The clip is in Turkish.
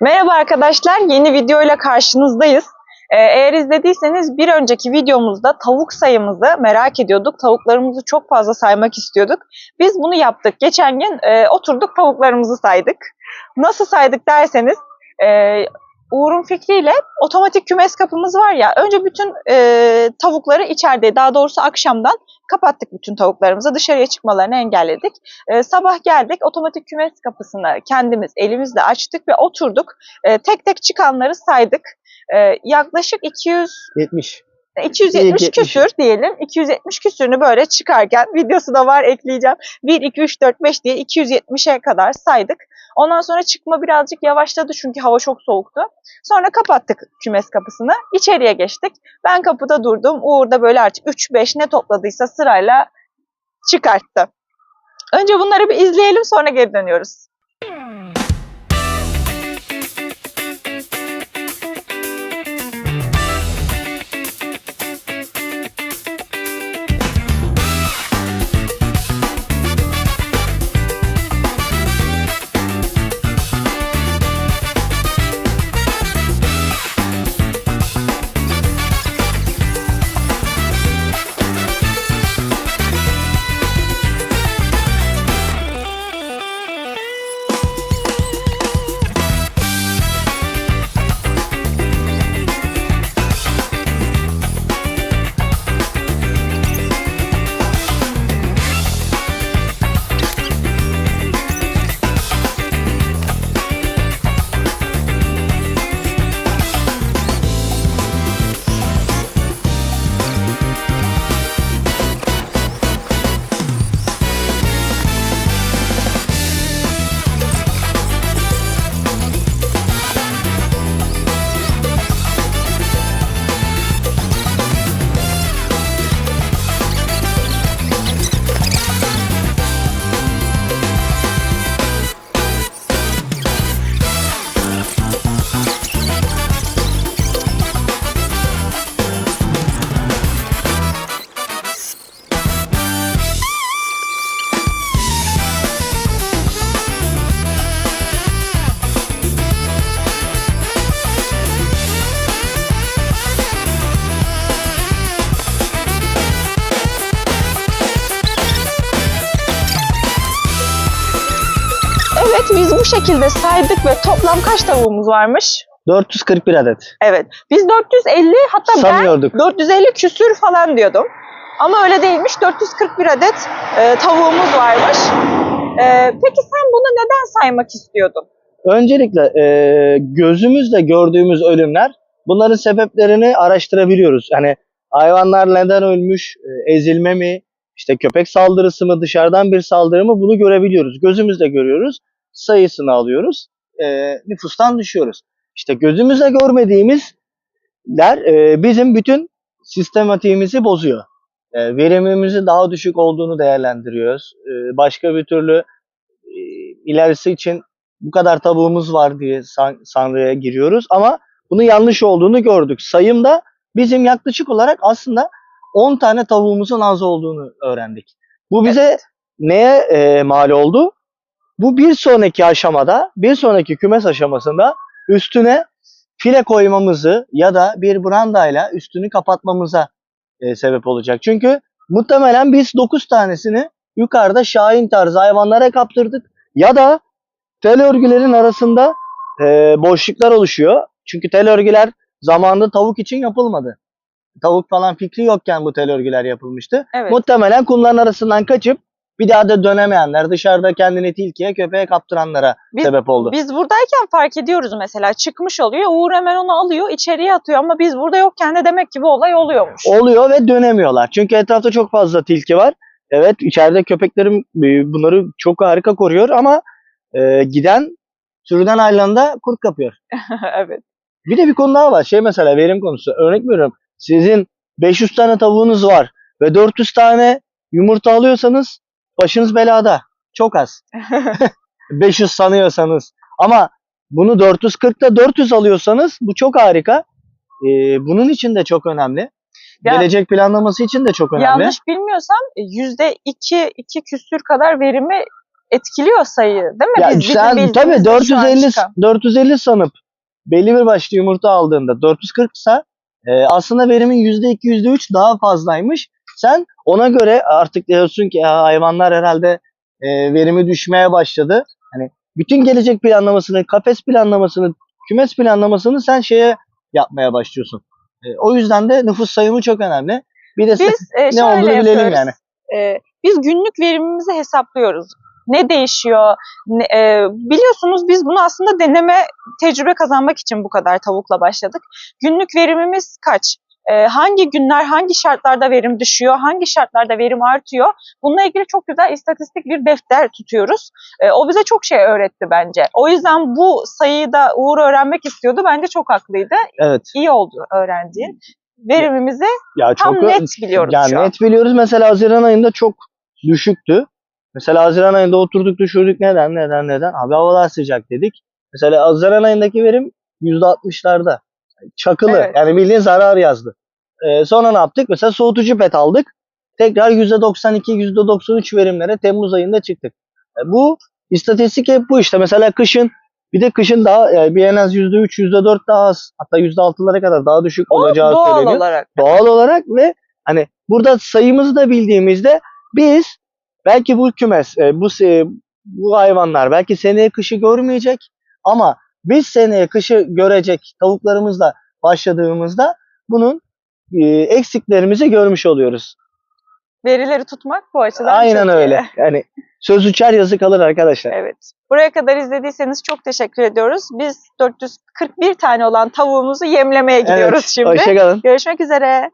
Merhaba arkadaşlar, yeni videoyla karşınızdayız. Ee, eğer izlediyseniz bir önceki videomuzda tavuk sayımızı merak ediyorduk. Tavuklarımızı çok fazla saymak istiyorduk. Biz bunu yaptık. Geçen gün e, oturduk tavuklarımızı saydık. Nasıl saydık derseniz, e, Uğur'un fikriyle otomatik kümes kapımız var ya, önce bütün e, tavukları içeride, daha doğrusu akşamdan kapattık bütün tavuklarımızı. Dışarıya çıkmalarını engelledik. E, sabah geldik, otomatik kümes kapısını kendimiz elimizle açtık ve oturduk. E, tek tek çıkanları saydık. E, yaklaşık 200 70. 270 İyi, küsür diyelim. 270 küsürünü böyle çıkarken videosu da var ekleyeceğim. 1, 2, 3, 4, 5 diye 270'e kadar saydık. Ondan sonra çıkma birazcık yavaşladı çünkü hava çok soğuktu. Sonra kapattık kümes kapısını. İçeriye geçtik. Ben kapıda durdum. Uğur da böyle artık 3-5 ne topladıysa sırayla çıkarttı. Önce bunları bir izleyelim sonra geri dönüyoruz. Biz bu şekilde saydık ve toplam kaç tavuğumuz varmış? 441 adet. Evet. Biz 450 hatta ben Sanıyorduk. 450 küsür falan diyordum. Ama öyle değilmiş. 441 adet e, tavuğumuz varmış. E, peki sen bunu neden saymak istiyordun? Öncelikle e, gözümüzle gördüğümüz ölümler bunların sebeplerini araştırabiliyoruz. Yani hayvanlar neden ölmüş, e, ezilme mi, işte köpek saldırısı mı, dışarıdan bir saldırı mı bunu görebiliyoruz. Gözümüzle görüyoruz, sayısını alıyoruz, e, nüfustan düşüyoruz. İşte gözümüzle görmediğimizler e, bizim bütün sistematiğimizi bozuyor. E, verimimizin daha düşük olduğunu değerlendiriyoruz. E, başka bir türlü e, ilerisi için bu kadar tavuğumuz var diye san- sanrıya giriyoruz ama bunun yanlış olduğunu gördük. Sayımda bizim yaklaşık olarak aslında 10 tane tavuğumuzun az olduğunu öğrendik. Bu bize neye e, mal oldu? Bu bir sonraki aşamada, bir sonraki kümes aşamasında üstüne file koymamızı ya da bir brandayla üstünü kapatmamıza e, sebep olacak. Çünkü muhtemelen biz 9 tanesini yukarıda şahin tarzı hayvanlara kaptırdık ya da tel örgülerin arasında e, boşluklar oluşuyor. Çünkü tel örgüler zamanında tavuk için yapılmadı. Tavuk falan fikri yokken bu tel örgüler yapılmıştı. Evet. Muhtemelen kumların arasından kaçıp bir daha da dönemeyenler, dışarıda kendini tilkiye, köpeğe kaptıranlara Biz- sebep oldu. Biz buradayken fark ediyoruz mesela. Çıkmış oluyor. Uğur hemen onu alıyor, içeriye atıyor ama biz burada yokken de demek ki bu olay oluyormuş. Oluyor ve dönemiyorlar. Çünkü etrafta çok fazla tilki var. Evet içeride köpeklerim e, bunları çok harika koruyor ama e, giden sürüden ayrılanda kurt kapıyor. evet. Bir de bir konu daha var. Şey mesela verim konusu. Örnek veriyorum. Sizin 500 tane tavuğunuz var ve 400 tane yumurta alıyorsanız başınız belada. Çok az. 500 sanıyorsanız. Ama bunu 440'ta 400 alıyorsanız bu çok harika. Ee, bunun için de çok önemli. Ya- Gelecek planlaması için de çok önemli. Yanlış bilmiyorsam yüzde iki, iki küsür kadar verimi etkiliyor sayıyı değil mi? Ya Biz sen tabii de şu an 450 çıkan. 450 sanıp belli bir başlı yumurta aldığında 440 ise e, aslında verimin %2 %3 daha fazlaymış. Sen ona göre artık diyorsun ki "Ya hayvanlar herhalde e, verimi düşmeye başladı. Hani bütün gelecek planlamasını, kafes planlamasını, kümes planlamasını sen şeye yapmaya başlıyorsun. E, o yüzden de nüfus sayımı çok önemli. Bir de Biz e, ne olduğunu bilelim yapıyoruz. yani. E, biz günlük verimimizi hesaplıyoruz. Ne değişiyor? Ne- e, biliyorsunuz biz bunu aslında deneme, tecrübe kazanmak için bu kadar tavukla başladık. Günlük verimimiz kaç? E, hangi günler, hangi şartlarda verim düşüyor, hangi şartlarda verim artıyor? Bununla ilgili çok güzel istatistik bir defter tutuyoruz. E, o bize çok şey öğretti bence. O yüzden bu sayıyı da Uğur öğrenmek istiyordu. Bence çok haklıydı. evet. İyi oldu öğrendiğin. Verimimizi Ya tam çok net biliyoruz yani şu an. net biliyoruz. Mesela Haziran ayında çok düşüktü. Mesela Haziran ayında oturduk düşürdük. Neden? Neden? Neden? Abi havalar sıcak dedik. Mesela Haziran ayındaki verim %60'larda. Çakılı. Evet. Yani bildiğin zarar yazdı. Ee, sonra ne yaptık? Mesela soğutucu pet aldık. Tekrar %92, %93 verimlere Temmuz ayında çıktık. E, bu istatistik hep bu işte. Mesela kışın bir de kışın daha yani bir en az %3, %4 daha az. Hatta %6'lara kadar daha düşük O olacağı doğal söyleniyor olarak. doğal olarak ve hani burada sayımızı da bildiğimizde biz belki bu kümes, e, bu bu hayvanlar belki seneye kışı görmeyecek ama biz seneye kışı görecek tavuklarımızla başladığımızda bunun e, eksiklerimizi görmüş oluyoruz. Verileri tutmak bu açıdan Aynen çok iyi. öyle. Yani söz uçar yazı kalır arkadaşlar. Evet. Buraya kadar izlediyseniz çok teşekkür ediyoruz. Biz 441 tane olan tavuğumuzu yemlemeye gidiyoruz şimdi. Hoşçakalın. Görüşmek üzere.